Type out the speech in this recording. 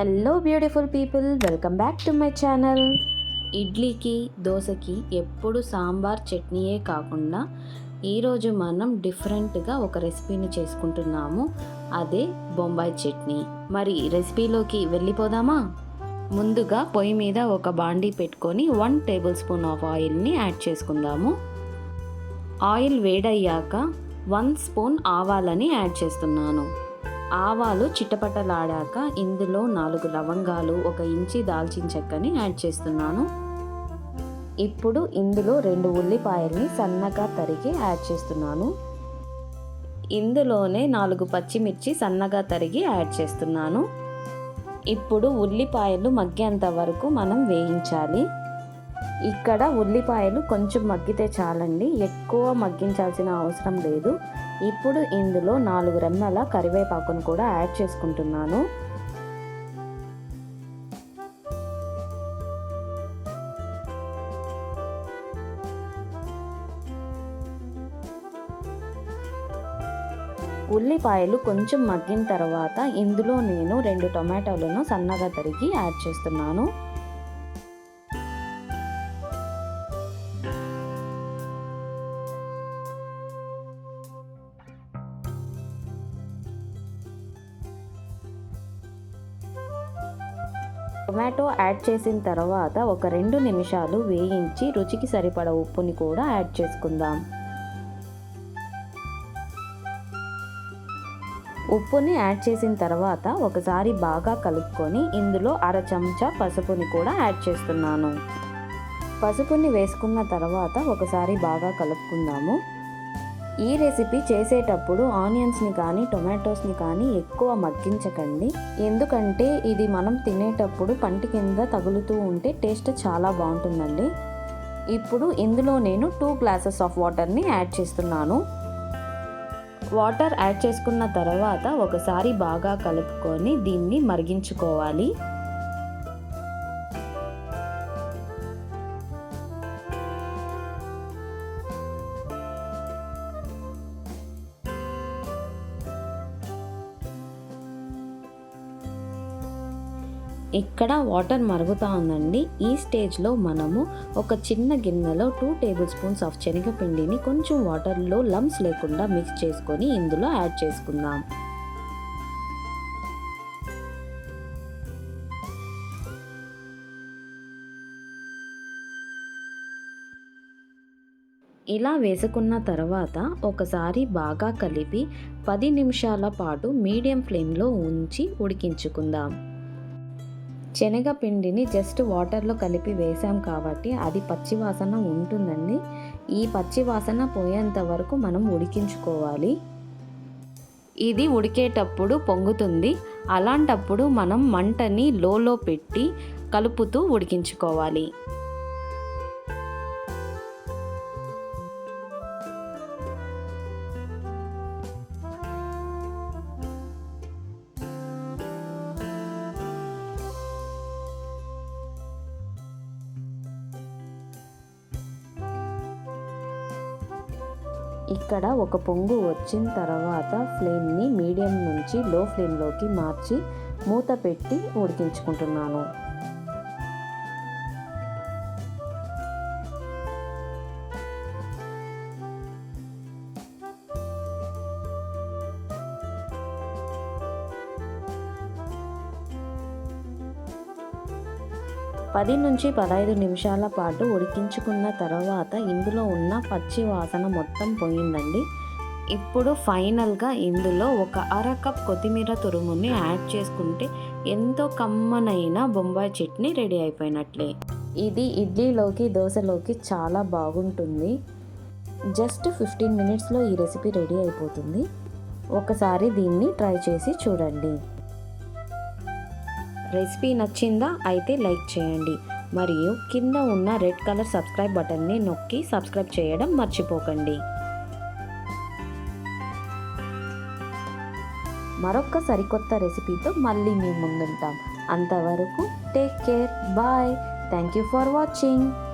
Hello beautiful people welcome back to my channel ఇడ్లీకి దోశకి ఎప్పుడు సాంబార్ చట్నీయే కాకుండా ఈరోజు మనం డిఫరెంట్గా ఒక రెసిపీని చేసుకుంటున్నాము. అదే బొంబాయి చట్నీ. మరి రెసిపీలోకి వెళ్ళిపోదామా? ముందుగా పొయ్యి మీద ఒక బాండీ పెట్టుకొని వన్ టేబుల్ స్పూన్ ఆఫ్ ఆయిల్ని యాడ్ చేసుకుందాము. ఆయిల్ వేడయ్యాక వన్ స్పూన్ ఆవాలని యాడ్ చేస్తున్నాను. ఆవాలు చిట్టపట్టలాడాక ఇందులో నాలుగు లవంగాలు ఒక ఇంచి దాల్చిన చెక్కని యాడ్ చేస్తున్నాను. ఇప్పుడు ఇందులో రెండు ఉల్లిపాయల్ని సన్నగా తరిగి యాడ్ చేస్తున్నాను. ఇందులోనే నాలుగు పచ్చిమిర్చి సన్నగా తరిగి యాడ్ చేస్తున్నాను. ఇప్పుడు ఉల్లిపాయలు మగ్గేంత వరకు మనం వేయించాలి. ఇక్కడ ఉల్లిపాయలు కొంచెం మగ్గితే చాలండి. ఎక్కువ మగ్గించాల్సిన అవసరం లేదు. ఇప్పుడు ఇందులో నాలుగు రెమ్మల కరివేపాకును కూడా యాడ్ చేసుకుంటున్నాను. ఉల్లిపాయలు కొంచెం మగ్గిన తర్వాత ఇందులో నేను రెండు టొమాటోలను సన్నగా తరిగి యాడ్ చేస్తున్నాను. టొమాటో యాడ్ చేసిన తర్వాత ఒక రెండు నిమిషాలు వేయించి రుచికి సరిపడ ఉప్పుని కూడా యాడ్ చేసుకుందాం. ఉప్పుని యాడ్ చేసిన తర్వాత ఒకసారి బాగా కలుపుకొని ఇందులో అర చెంచా పసుపుని కూడా యాడ్ చేస్తున్నాను. పసుపుని వేసుకున్న తర్వాత ఒకసారి బాగా కలుపుకుందాము. ఈ రెసిపీ చేసేటప్పుడు ఆనియన్స్ని కానీ టొమాటోస్ని కానీ ఎక్కువ మగ్గించకండి. ఎందుకంటే ఇది మనం తినేటప్పుడు పంటి కింద తగులుతూ ఉంటే టేస్ట్ చాలా బాగుంటుందండి. ఇప్పుడు ఇందులో నేను టూ గ్లాసెస్ ఆఫ్ వాటర్ని యాడ్ చేస్తున్నాను. వాటర్ యాడ్ చేసుకున్న తర్వాత ఒకసారి బాగా కలుపుకొని దీన్ని మరిగించుకోవాలి. ఇక్కడ వాటర్ మరుగుతూ ఉందండి. ఈ స్టేజ్లో మనము ఒక చిన్న గిన్నెలో టూ టేబుల్ స్పూన్స్ ఆఫ్ శనగపిండిని కొంచెం వాటర్లో లమ్స్ లేకుండా మిక్స్ చేసుకొని ఇందులో యాడ్ చేసుకుందాం. ఇలా వేసుకున్న తర్వాత ఒకసారి బాగా కలిపి పది నిమిషాల పాటు మీడియం ఫ్లేమ్లో ఉంచి ఉడికించుకుందాం. శనగపిండిని జస్ట్ వాటర్లో కలిపి వేసాం కాబట్టి అది పచ్చివాసన ఉంటుందండి. ఈ పచ్చివాసన పోయేంత వరకు మనం ఉడికించుకోవాలి. ఇది ఉడికేటప్పుడు పొంగుతుంది. అలాంటప్పుడు మనం మంటని లోలో పెట్టి కలుపుతూ ఉడికించుకోవాలి. ఇక్కడ ఒక పొంగు వచ్చిన తర్వాత ఫ్లేమ్ని మీడియం నుంచి లో ఫ్లేమ్లోకి మార్చి మూత పెట్టి ఉడికించుకుంటున్నాను. పది నుంచి పదహైదు నిమిషాల పాటు ఉడికించుకున్న తర్వాత ఇందులో ఉన్న పచ్చి వాసన మొత్తం పోయిందండి. ఇప్పుడు ఫైనల్గా ఇందులో ఒక అర కప్ కొత్తిమీర తురుముని యాడ్ చేసుకుంటే ఎంతో కమ్మనైన బొంబాయి చట్నీ రెడీ అయిపోయినట్లే. ఇది ఇడ్లీలోకి దోశలోకి చాలా బాగుంటుంది. జస్ట్ ఫిఫ్టీన్ మినిట్స్లో ఈ రెసిపీ రెడీ అయిపోతుంది. ఒకసారి దీన్ని ట్రై చేసి చూడండి. రెసిపీ నచ్చిందా అయితే లైక్ చేయండి. మరియు కింద ఉన్న రెడ్ కలర్ సబ్స్క్రైబ్ బటన్ని నొక్కి సబ్స్క్రైబ్ చేయడం మర్చిపోకండి. మరొక సరికొత్త రెసిపీతో మళ్ళీ మీ ముందుంటాం. అంతవరకు take care. Bye. Thank you for watching.